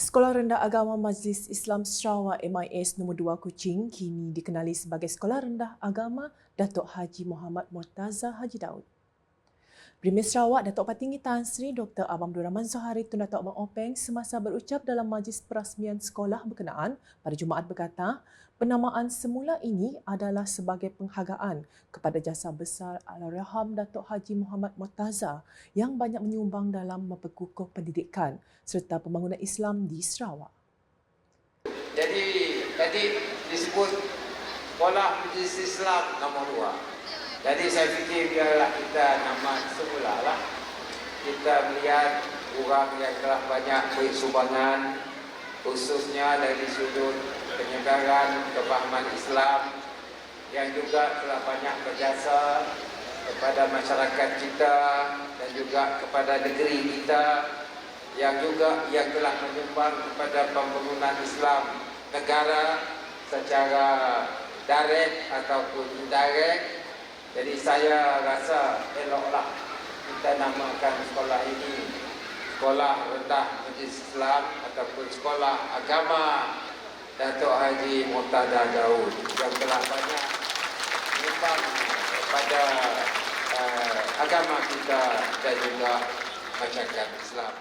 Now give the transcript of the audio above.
Sekolah Rendah Agama Majlis Islam Sarawak MIS nombor 2 Kuching kini dikenali sebagai Sekolah Rendah Agama Datuk Haji Muhammad Murtaza Haji Daud. Premier Sarawak Datuk Patinggi Tan Sri Dr. Abang Abdul Rahman Zohari Tun Datuk Abang Openg semasa berucap dalam majlis perasmian sekolah berkenaan pada Jumaat berkata, penamaan semula ini adalah sebagai penghargaan kepada jasa besar Allahyarham Datuk Haji Muhammad Murtaza yang banyak menyumbang dalam memperkukuh pendidikan serta pembangunan Islam di Sarawak. Jadi tadi disebut sekolah majlis Islam nombor dua. Jadi saya fikir biarlah kita nama semula lah. Kita melihat orang yang telah banyak beri sumbangan khususnya dari sudut penyebaran kefahaman Islam yang juga telah banyak berjasa kepada masyarakat kita dan juga kepada negeri kita yang juga yang telah menyumbang kepada pembangunan Islam negara secara direct ataupun indirect. Jadi saya rasa eloklah kita namakan sekolah ini Sekolah Rendah Islam ataupun Sekolah Agama Datuk Haji Murtada Daud yang telah banyak menyumbang kepada uh, agama kita dan juga masyarakat Islam.